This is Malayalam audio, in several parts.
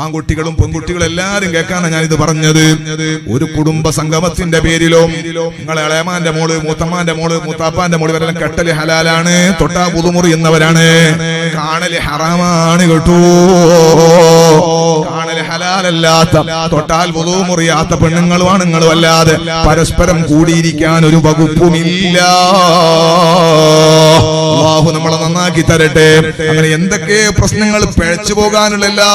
ആൺകുട്ടികളും പെൺകുട്ടികളും എല്ലാരും കേൾക്കാനാണ് ഞാനിത് പറഞ്ഞത്. ഒരു കുടുംബ സംഗമത്തിന്റെ പേരിലോ നിങ്ങളെ ഇളയമാന്റെ മോൾ മൂത്തമ്മാന്റെ മോൾ മൂത്താപ്പാന്റെ മോൾ ഇവരെല്ലാം കെട്ടൽ ഹലാലാണ് തൊട്ടാ പുതുമുറി എന്നവരാണ് കാണൽ ഹറാമാണ് കേട്ടോ. ഹലാലല്ലാത്ത തൊട്ടാൽ പുതുമുറിയാത്ത പെണ്ണുങ്ങളും ആണുങ്ങളും അല്ലാതെ പരസ്പരം കൂടിയിരിക്കാൻ ഒരു വകുപ്പുമില്ല. അള്ളാഹു നമ്മളെ നന്നാക്കി തരട്ടെ. അങ്ങനെ എന്തൊക്കെ പ്രശ്നങ്ങൾ പിഴച്ചു പോകാനുള്ള എല്ലാ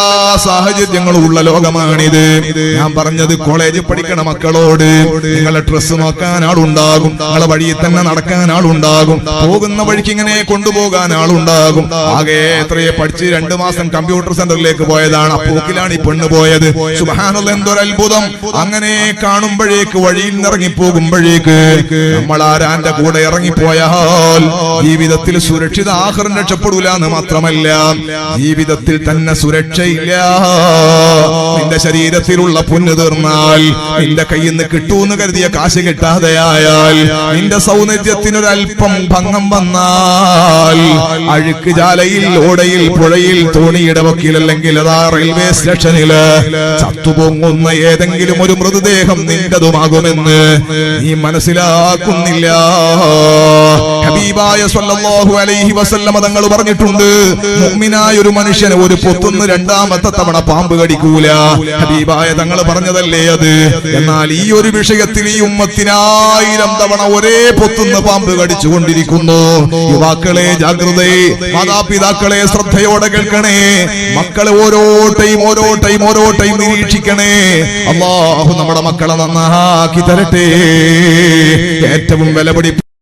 സാഹചര്യങ്ങളും ഉള്ള ലോകമാണിത്. ഞാൻ പറഞ്ഞത് കോളേജിൽ പഠിക്കണ മക്കളോട് നിങ്ങളെ ഡ്രസ്സ് നോക്കാൻ ആളുണ്ടാകും. നിങ്ങളെ വഴിയിൽ തന്നെ നടക്കാൻ ആളുണ്ടാകും. പോകുന്ന വഴിക്ക് ഇങ്ങനെ കൊണ്ടുപോകാൻ ആളുണ്ടാകും. ആകെ എത്രയെ പഠിച്ച് രണ്ടു മാസം കമ്പ്യൂട്ടർ സെന്ററിലേക്ക് പോയതാണ്. അപ്പോക്കിലാണ് ഈ പെണ്ണ് പോയത്. സുബാനുള്ള എന്തൊരു അത്ഭുതം. അങ്ങനെ കാണുമ്പോഴേക്ക് വഴിയിൽ ഇറങ്ങി പോകുമ്പോഴേക്ക് നമ്മൾ ആരാന്റെ കൂടെ ഇറങ്ങിപ്പോയാൽ ജീവിതത്തിൽ സുരക്ഷിത ആഹാരം രക്ഷപ്പെടൂല എന്ന് മാത്രമല്ല ജീവിതത്തിൽ തന്നെ സുരക്ഷയില്ല. നിന്റെ ശരീരത്തിലുള്ള പുണ്ണ് തീർന്നാൽ നിന്റെ കയ്യിൽ നിന്ന് കിട്ടൂന്ന് കരുതിയ കാശ് കിട്ടാതെയായാൽ നിന്റെ സൗന്ദര്യത്തിനൊരൽപ്പം ഭംഗം വന്നാൽ അഴുക്ക് ജാലയിൽ ഓടയിൽ പുഴയിൽ തോണിയുടെ വക്കിൽ അല്ലെങ്കിൽ അതാ റെയിൽവേ സ്റ്റേഷനിൽ ചത്തുപൊങ്ങുന്ന ഏതെങ്കിലും ഒരു മൃതദേഹം നിന്റതുമാകുമെന്ന് നീ മനസ്സിലാക്കുന്നില്ല. ഹബീബായ സല്ലല്ലാഹു അലൈഹി വസല്ലമ തങ്ങൾ പറഞ്ഞിട്ടുണ്ട് മുഅ്മിനായ ഒരു മനുഷ്യന് ഒരു പൊത്തുന്ന് രണ്ടാമത്തെ തവണ പാമ്പ് കടിക്കൂല. ഹബീബായ തങ്ങൾ പറഞ്ഞതല്ലേ അത്? എന്നാൽ ഈ ഒരു വിഷയത്തിൽ ഈ ഉമ്മത്തിനായിരം തവണ ഒരേ പൊത്തുന്ന് പാമ്പ് കടിച്ചുകൊണ്ടിരിക്കുന്നു. യുവാക്കളെ ജാഗ്രതേ മാതാപിതാക്കളെ ശ്രദ്ധയോടെ കേൾക്കണേ. മക്കളെ ഓരോ ടൈം ഓരോ ടൈം ഓരോ ടൈം നിരീക്ഷിക്കണേ. അള്ളാഹു നമ്മുടെ മക്കളെ നന്നാക്കി തരട്ടെ. ഏറ്റവും വിലപിടി